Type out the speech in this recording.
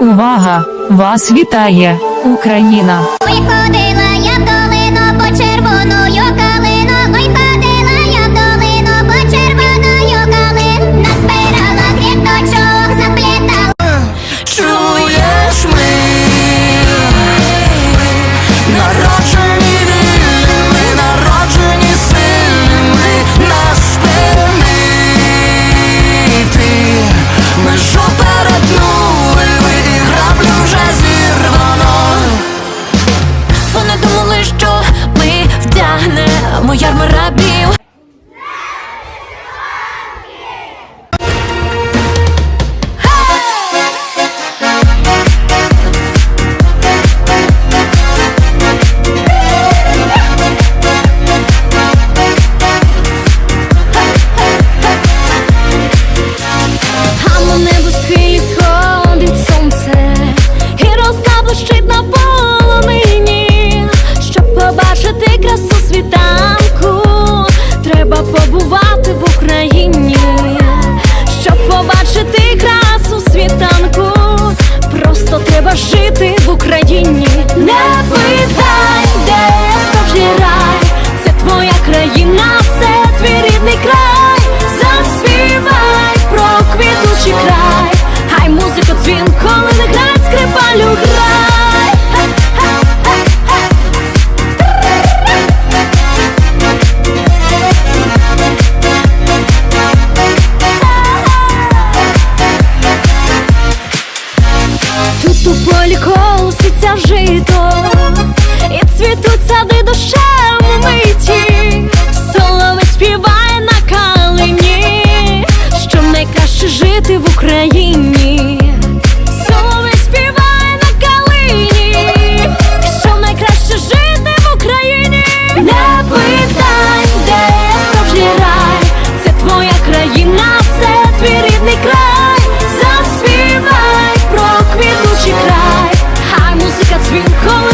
Увага! Вас вітає Україна! Вдягнемо ярмарабів побувати в Україні. Щоб побачити красу світанку, просто треба жити в Україні. Не питай, де справжній рай, це твоя країна, Тут у полі колоситься жито, і цвітуть сади дощем миті. Соловей співає на калині, що найкраще жити в. Twinkle